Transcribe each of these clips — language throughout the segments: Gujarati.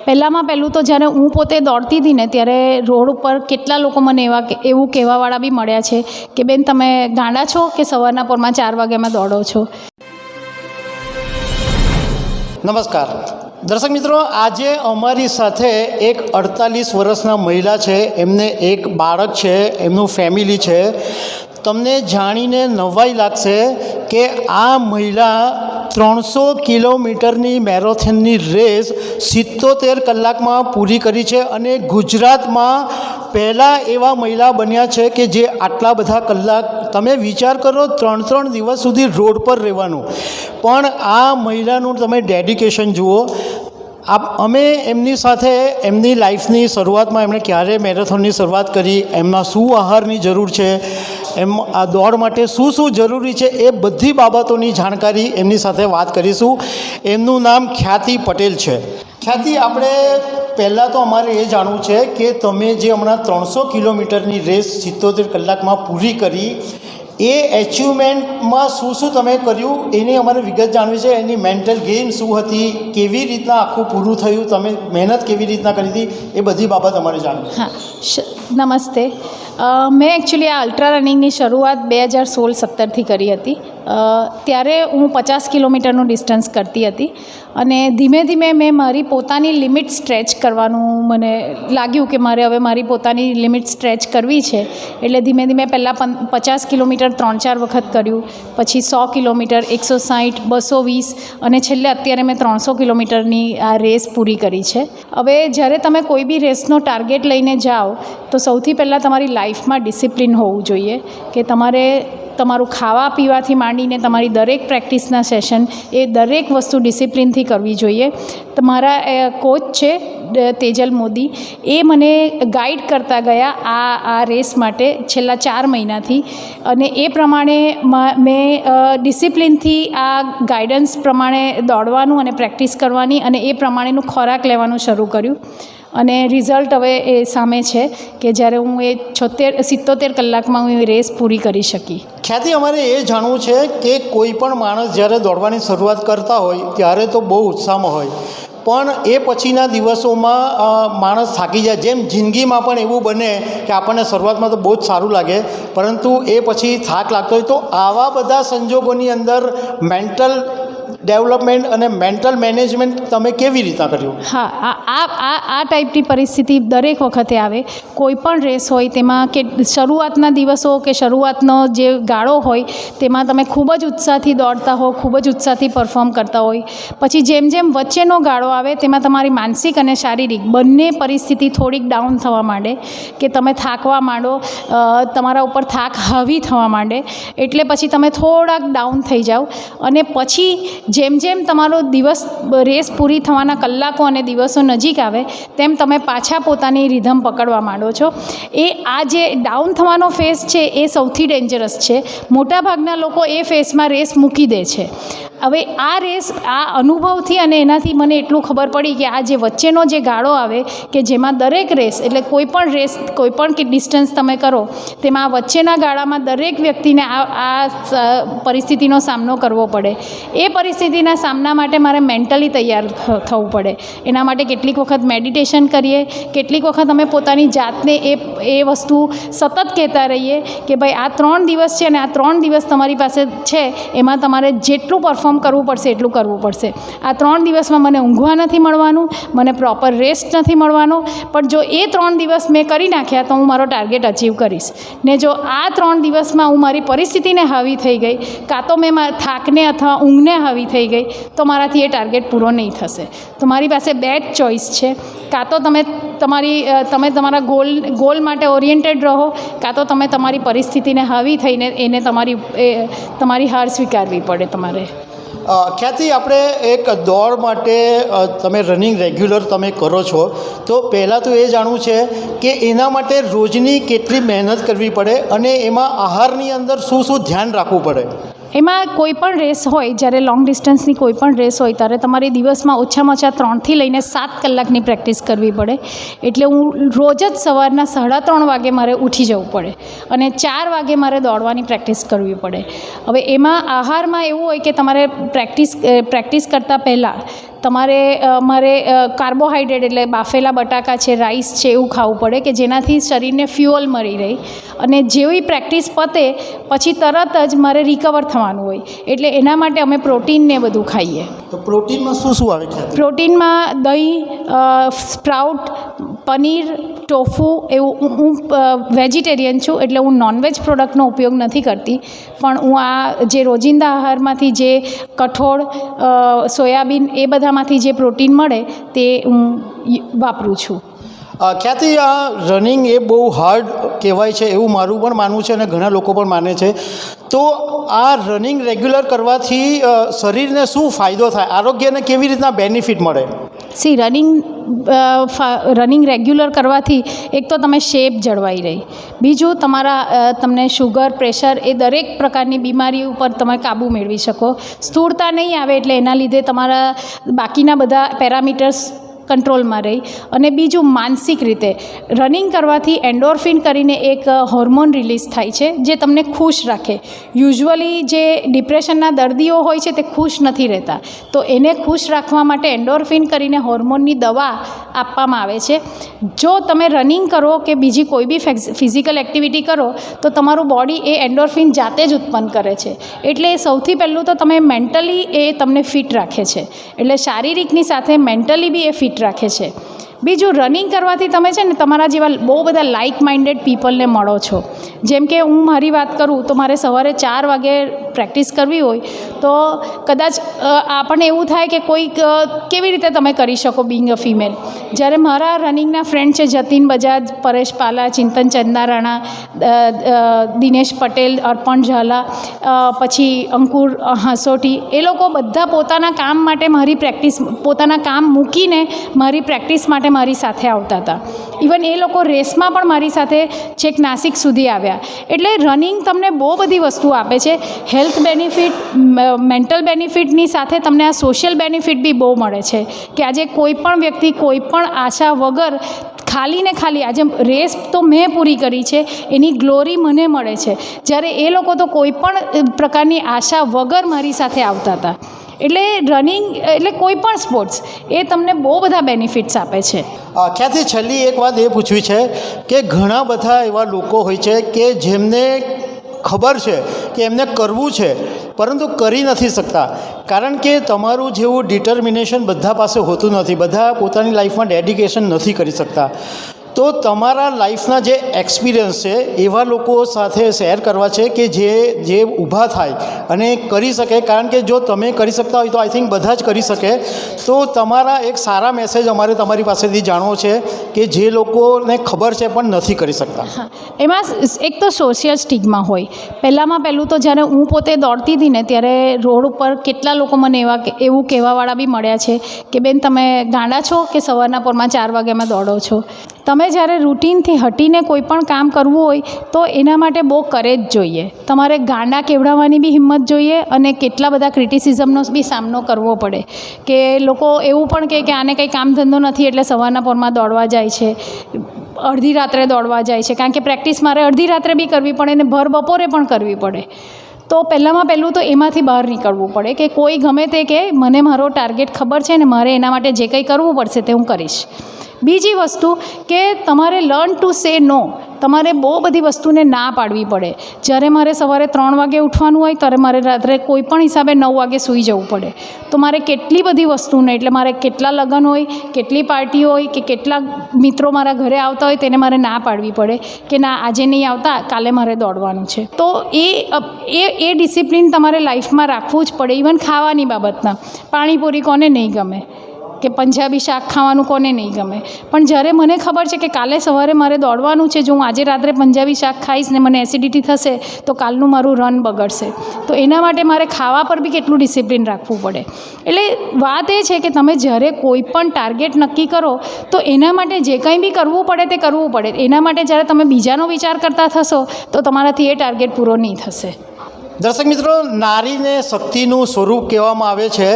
પહેલાંમાં પહેલું તો જ્યારે હું પોતે દોડતી હતી ને ત્યારે રોડ ઉપર કેટલા લોકો મને એવા એવું કહેવાવાળા બી મળ્યા છે કે, બેન, તમે ગાંડા છો કે સવારના પોરમાં ચાર વાગ્યામાં દોડો છો? નમસ્કાર. દર્શક મિત્રો, આજે અમારી સાથે એક અડતાલીસ વર્ષના મહિલા છે. એમને એક બાળક છે, એમનું ફેમિલી છે. તમને જાણીને નવાઈ લાગશે કે આ મહિલા ત્રણસો કિલોમીટરની મેરેથોનની રેસ સિત્તોતેર કલાકમાં પૂરી કરી છે અને ગુજરાતમાં પહેલાં એવા મહિલા બન્યા છે કે જે આટલા બધા કલાક, તમે વિચાર કરો ત્રણ ત્રણ દિવસ સુધી રોડ પર રહેવાનું. પણ આ મહિલાનું તમે ડેડિકેશન જુઓ. આપ, અમે એમની સાથે, એમની લાઈફની શરૂઆતમાં એમણે ક્યારે મેરેથોનની શરૂઆત કરી, એમના શું આહારની જરૂર છે એમ આ દોડ માટે શું શું જરૂરી છે એ બધી બાબતોની જાણકારી એમની સાથે વાત કરીશું. એમનું નામ ખ્યાતિ પટેલ છે. ખ્યાતિ, આપણે પહેલાં તો અમારે એ જાણવું છે કે તમે જે હમણાં ત્રણસો કિલોમીટરની રેસ સિત્તોતેર કલાકમાં પૂરી કરી, એ એચિવમેન્ટમાં શું શું તમે કર્યું? એની અમારે વિગત જાણવી છે. એની મેન્ટલ ગેમ શું હતી? કેવી રીતના આખું પૂરું થયું? તમે મહેનત કેવી રીતના કરી હતી? એ બધી બાબત અમારે જાણવી હા નમસ્તે. મેં એકચ્યુઅલી આ અલ્ટ્રા રનિંગની શરૂઆત બે હજાર સોળ સત્તરથી કરી હતી. ત્યારે હું પચાસ કિલોમીટરનું ડિસ્ટન્સ કરતી હતી અને ધીમે ધીમે મેં મારી પોતાની લિમિટ સ્ટ્રેચ કરવાનું મને લાગ્યું કે મારે હવે મારી પોતાની લિમિટ સ્ટ્રેચ કરવી છે. એટલે ધીમે ધીમે પહેલાં પચાસ કિલોમીટર ત્રણ ચાર વખત કર્યું, પછી સો કિલોમીટર, એકસો સાઠ બસો વીસ અને છેલ્લે અત્યારે મેં ત્રણસો કિલોમીટરની આ રેસ પૂરી કરી છે. હવે જ્યારે તમે કોઈ બી રેસનો ટાર્ગેટ લઈને જાઓ, તો સૌથી પહેલાં તમારી લાઈફમાં ડિસિપ્લિન હોવું જોઈએ કે તમારે તમારું ખાવા પીવાથી માંડીને તમારી દરેક પ્રેક્ટિસના સેશન એ દરેક વસ્તુ ડિસિપ્લિનથી કરવી જોઈએ. તમારા કોચ છે તેજલ મોદી, એ મને ગાઈડ કરતા ગયા આ આ રેસ માટે છેલ્લા ચાર મહિનાથી. અને એ પ્રમાણે મેં ડિસિપ્લિનથી આ ગાઈડન્સ પ્રમાણે દોડવાનું અને પ્રેક્ટિસ કરવાની અને એ પ્રમાણેનું ખોરાક લેવાનું શરૂ કર્યું. અને રિઝલ્ટ હવે એ સામે છે કે જ્યારે હું એ છોતેર, સિત્તોતેર કલાકમાં હું એ રેસ પૂરી કરી શકી. ખ્યાતિ અમારે એ જાણવું છે કે કોઈ પણ માણસ જ્યારે દોડવાની શરૂઆત કરતા હોય ત્યારે તો બહુ ઉત્સાહમાં હોય. પણ એ પછીના દિવસોમાં માણસ થાકી જાય. જેમ જિંદગીમાં પણ એવું બને કે આપણને શરૂઆતમાં તો બહુ જ સારું લાગે, પરંતુ એ પછી થાક લાગતો હોય તો આવા બધા સંજોગોની અંદર મેન્ટલ ડેવલપમેન્ટ અને મેન્ટલ મેનેજમેન્ટ તમે કેવી રીતના કર્યું? હા, આ આ આ ટાઈપની પરિસ્થિતિ દરેક વખતે આવે. કોઈ પણ રેસ હોય, તેમાં કે શરૂઆતના દિવસો કે શરૂઆતનો જે ગાળો હોય, તેમાં તમે ખૂબ જ ઉત્સાહથી દોડતા હો, ખૂબ જ ઉત્સાહથી પરફોર્મ કરતા હોય. પછી જેમ જેમ વચ્ચેનો ગાળો આવે, તેમાં તમારી માનસિક અને શારીરિક બંને પરિસ્થિતિ થોડીક ડાઉન થવા માંડે, કે તમે થાકવા માંડો તમારા ઉપર થાક હાવી થવા માંડે, એટલે પછી તમે થોડાક ડાઉન થઈ જાઓ. અને પછી જેમ જેમ તમારો દિવસ, રેસ પૂરી થવાના કલાકો અને દિવસો નજીક આવે, તેમ તમે પાછા પોતાની રિધમ પકડવા માંડો છો. એ આ જે ડાઉન થવાનો ફેસ છે, એ સૌથી ડેન્જરસ છે. મોટાભાગના લોકો એ ફેસમાં રેસ મૂકી દે છે. હવે આ રેસ, આ અનુભવથી અને એનાથી મને એટલું ખબર પડી કે આ જે વચ્ચેનો જે ગાળો આવે કે જેમાં દરેક રેસ, એટલે કોઈ પણ રેસ, કોઈ પણ કે ડિસ્ટન્સ તમે કરો, તેમાં વચ્ચેના ગાળામાં દરેક વ્યક્તિને આ આ પરિસ્થિતિનો સામનો કરવો પડે. એ પરિસ્થિતિના સામના માટે મારે મેન્ટલી તૈયાર થવું પડે. એના માટે કેટલીક વખત મેડિટેશન કરીએ, કેટલીક વખત અમે પોતાની જાતને એ એ વસ્તુ સતત કહેતા રહીએ કે ભાઈ આ ત્રણ દિવસ છે અને આ ત્રણ દિવસ તમારી પાસે છે, એમાં તમારે જેટલું પરફોર્મ કરવું પડશે, એટલું કરવું પડશે. આ ત્રણ દિવસમાં મને ઊંઘવા નથી મળવાનું, મને પ્રોપર રેસ્ટ નથી મળવાનો, પણ જો એ ત્રણ દિવસ મેં કરી નાખ્યા તો હું મારો ટાર્ગેટ અચીવ કરીશ. ને જો આ ત્રણ દિવસમાં હું મારી પરિસ્થિતિને હાવી થઈ ગઈ, કાં તો મેં મારા થાકને અથવા ઊંઘને હાવી થઈ ગઈ, તો મારાથી એ ટાર્ગેટ પૂરો નહીં થશે. તો મારી પાસે બે જ ચોઈસ છે. કાં તો તમે તમારી તમે તમારા ગોલ ગોલ માટે ઓરિએન્ટેડ રહો, કાં તો તમે તમારી પરિસ્થિતિને હાવી થઈને એને તમારી, એ, તમારી હાર સ્વીકારવી પડે તમારે. ખ્યાતિ આપણે એક દોડ માટે તમે રનિંગ રેગ્યુલર તમે કરો છો, તો પહેલાં તો એ જાણવું છે કે એના માટે રોજની કેટલી મહેનત કરવી પડે અને એમાં આહારની અંદર શું શું ધ્યાન રાખવું પડે? એમાં કોઈ પણ રેસ હોય, જ્યારે લોંગ ડિસ્ટન્સની કોઈ પણ રેસ હોય, ત્યારે તમારે દિવસમાં ઓછામાં ઓછા ત્રણથી લઈને સાત કલાકની પ્રેક્ટિસ કરવી પડે. એટલે હું રોજ જ સવારના સાડા ત્રણ વાગે મારે ઉઠી જવું પડે અને ચાર વાગે મારે દોડવાની પ્રેક્ટિસ કરવી પડે. હવે એમાં આહારમાં એવું હોય કે તમારે પ્રેક્ટિસ પ્રેક્ટિસ કરતાં પહેલાં તમારે મારે કાર્બોહાઈડ્રેટ એટલે બાફેલા બટાકા છે રાઈસ છે એવું ખાવું પડે કે જેનાથી શરીરને ફ્યુઅલ મળી રહે. અને જેવી પ્રેક્ટિસ પતે પછી તરત જ મારે રિકવર થવાનું હોય. એટલે એના માટે અમે પ્રોટીનને બધું ખાઈએ. તો પ્રોટીનમાં શું શું આવે છે? પ્રોટીનમાં દહીં સ્પ્રાઉટ પનીર ટોફુ એવું હું- વેજીટેરિયન છું એટલે હું નોનવેજ પ્રોડક્ટનો ઉપયોગ નથી કરતી. પણ હું આ જે રોજિંદા આહારમાંથી જે કઠોળ સોયાબીન એ બધામાંથી જે પ્રોટીન મળે તે હું વાપરું છું. ખ્યાતિ, આ રનિંગ એ બહુ હાર્ડ કહેવાય છે એવું મારું પણ માનવું છે અને ઘણા લોકો પણ માને છે. તો આ રનિંગ રેગ્યુલર કરવાથી શરીરને શું ફાયદો થાય? આરોગ્યને કેવી રીતના બેનિફિટ મળે? સી રનિંગ રનિંગ રેગ્યુલર કરવાથી એક તો તમે શેપ જળવાઈ રહી. બીજું, તમારા તમને શુગર પ્રેશર એ દરેક પ્રકારની બીમારી ઉપર તમે કાબૂ મેળવી શકો. સ્થૂળતા નહીં આવે એટલે એના લીધે તમારા બાકીના બધા પેરામીટર્સ કંટ્રોલમાં રહી અને બીજું માનસિક રીતે. રનિંગ કરવાથી એન્ડોર્ફિન કરીને એક હોર્મોન રિલીઝ થાય છે જે તમને ખુશ રાખે. યુઝ્યુઅલી જે ડિપ્રેશનના દર્દીઓ હોય છે તે ખુશ નથી રહેતા. તો એને ખુશ રાખવા માટે એન્ડોર્ફિન કરીને હોર્મોનની દવા આપવામાં આવે છે. જો તમે રનિંગ કરો કે બીજી કોઈ બી ફિઝિકલ એક્ટિવિટી કરો, તો તમારું બોડી એ એન્ડોર્ફિન જાતે જ ઉત્પન્ન કરે છે. એટલે સૌથી પહેલું તો તમે મેન્ટલી એ તમને ફિટ રાખે છે. એટલે શારીરિકની સાથે મેન્ટલી બી એ ફિટ રાખે છે. બીજું રનિંગ કરવાથી તમે છે ને તમારા જેવા બહુ બધા લાઇક માઇન્ડેડ પીપલને મળો છો. જેમ કે હું મારી વાત કરું તો મારે સવારે ચાર વાગે પ્રેક્ટિસ કરવી હોય તો કદાચ આપણને એવું થાય કે કોઈક કેવી રીતે તમે કરી શકો બિંગ અ ફિમેલ જ્યારે મારા રનિંગના ફ્રેન્ડ છે જતીન બજાજ પરેશ પાલા ચિંતન ચંદારાણા અ, અ, દિનેશ પટેલ અર્પણ ઝાલા પછી અંકુર હાંસોટી એ લોકો બધા પોતાના કામ માટે મારી પ્રેક્ટિસ પોતાના કામ મૂકીને મારી પ્રેક્ટિસ માટે મારી સાથે આવતા હતા. ઇવન એ લોકો રેસમાં પણ મારી સાથે છેક નાસિક સુધી આવ્યા. એટલે રનિંગ તમને બહુ બધી વસ્તુ આપે છે. હેલ્થ બેનિફિટ મેન્ટલ બેનિફિટની સાથે તમને આ સોશિયલ બેનિફિટ બી બહુ મળે છે કે આજે કોઈ પણ વ્યક્તિ કોઈ પણ આશા વગર ખાલી ને ખાલી આજે રેસ તો મેં પૂરી કરી છે, એની ગ્લોરી મને મળે છે. જ્યારે એ લોકો તો કોઈ પણ પ્રકારની આશા વગર મારી સાથે આવતા હતા. એટલે રનિંગ, એટલે કોઈ પણ સ્પોર્ટ્સ, એ તમને બહુ બધા બેનિફિટ્સ આપે છે. આખ્યાથી છેલ્લી એક વાત એ પૂછવી છે કે ઘણા બધા એવા લોકો હોય છે કે જેમને ખબર છે કે એમને કરવું છે, પરંતુ કરી નથી શકતા. કારણ કે તમારું જેવું ડિટર્મિનેશન બધા પાસે હોતું નથી. બધા પોતાની લાઈફમાં ડેડિકેશન નથી કરી શકતા. તો તમારા લાઈફના જે એક્સપિરિયન્સ છે, એવા લોકો સાથે શેર કરવા છે કે જે જે ઊભા થાય અને કરી શકે. કારણ કે જો તમે કરી શકતા હોય તો આઈ થિંક બધા જ કરી શકે. તો તમારા એક સારા મેસેજ અમારે તમારી પાસેથી જાણવો છે કે જે લોકોને ખબર છે પણ નથી કરી શકતા. એમાં એક તો સોશિયલ સ્ટિગમાં હોય. પહેલાંમાં પહેલું તો જ્યારે હું પોતે દોડતી હતી ને, ત્યારે રોડ ઉપર કેટલા લોકો મને એવા એવું કહેવાવાળા બી મળ્યા છે કે, બેન, તમે ગાંડા છો કે સવારના પોરમાં ચાર વાગ્યામાં દોડો છો? તમે જ્યારે રૂટીનથી હટીને કોઈ પણ કામ કરવું હોય, તો એના માટે બહુ કરે જ જોઈએ. તમારે ગાંડા કેવડાવવાની બી હિંમત જોઈએ અને કેટલા બધા ક્રિટિસિઝમનો બી સામનો કરવો પડે. કે લોકો એવું પણ કહે કે આને કંઈ કામ ધંધો નથી એટલે સવારના પોરમાં દોડવા જાય છે, અડધી રાત્રે દોડવા જાય છે. કારણ કે પ્રેક્ટિસ મારે અડધી રાત્રે બી કરવી પડે ને ભર બપોરે પણ કરવી પડે. તો પહેલાંમાં પહેલું તો એમાંથી બહાર નીકળવું પડે કે કોઈ ગમે તે કે મને મારો ટાર્ગેટ ખબર છે ને મારે એના માટે જે કંઈ કરવું પડશે તે હું કરીશ. બીજી વસ્તુ કે તમારે લર્ન ટુ સે નો તમારે બહુ બધી વસ્તુને ના પાડવી પડે. જ્યારે મારે સવારે ત્રણ વાગે ઉઠવાનું હોય, ત્યારે મારે રાત્રે કોઈ પણ હિસાબે નવ વાગે સૂઈ જવું પડે. તો મારે કેટલી બધી વસ્તુને, એટલે મારે કેટલા લગ્ન હોય, કેટલી પાર્ટી હોય કે કેટલા મિત્રો મારા ઘરે આવતા હોય તેને મારે ના પાડવી પડે કે ના, આજે નહીં આવતા, કાલે મારે દોડવાનું છે. તો એ એ એ ડિસિપ્લિન તમારે લાઈફમાં રાખવું જ પડે. ઇવન ખાવાની બાબતના. પાણીપુરી કોને નહીં ગમે? કે પંજાબી શાક ખાવાનું કોને નહીં ગમે. પણ જ્યારે મને ખબર છે કે કાલે સવારે મારે દોડવાનું છે, જો હું આજે રાત્રે પંજાબી શાક ખાઈશ ને મને એસિડિટી થશે, તો કાલનું મારું રન બગડશે. તો એના માટે મારે ખાવા પર બી કેટલું ડિસિપ્લિન રાખવું પડે. એટલે વાત એ છે કે તમે જ્યારે કોઈ પણ ટાર્ગેટ નક્કી કરો, તો એના માટે જે કંઈ બી કરવું પડે તે કરવું પડે. એના માટે જ્યારે તમે બીજાનો વિચાર કરતા થશો, તો તમારાથી એ ટાર્ગેટ પૂરો નહીં થશે. દર્શક મિત્રો, નારીને શક્તિનું સ્વરૂપ કહેવામાં આવે છે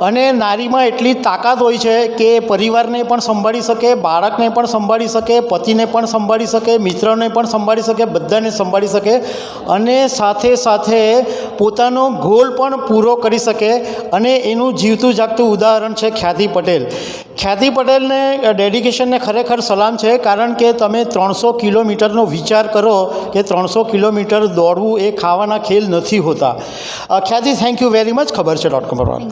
અને નારીમાં એટલી તાકાત હોય છે કે પરિવારને પણ સંભાળી શકે, બાળકને પણ સંભાળી શકે, પતિને પણ સંભાળી શકે, મિત્રને પણ સંભાળી શકે, બધાને સંભાળી શકે અને સાથે સાથે પોતાનો ગોલ પણ પૂરો કરી શકે અને એનું જીવતું જાગતું ઉદાહરણ છે ખ્યાતિ પટેલ. ખ્યાતિ પટેલને ડેડિકેશનને ખરેખર સલામ છે કારણ કે તમે ત્રણસો કિલોમીટરનો વિચાર કરો કે ત્રણસો કિલોમીટર દોડવું એ ખાવાના ખેલ નથી. હોતા અ, ખ્યાતિ થેન્ક યુ વેરી મચ ખબર છે ડોટ કોમ પર વાત.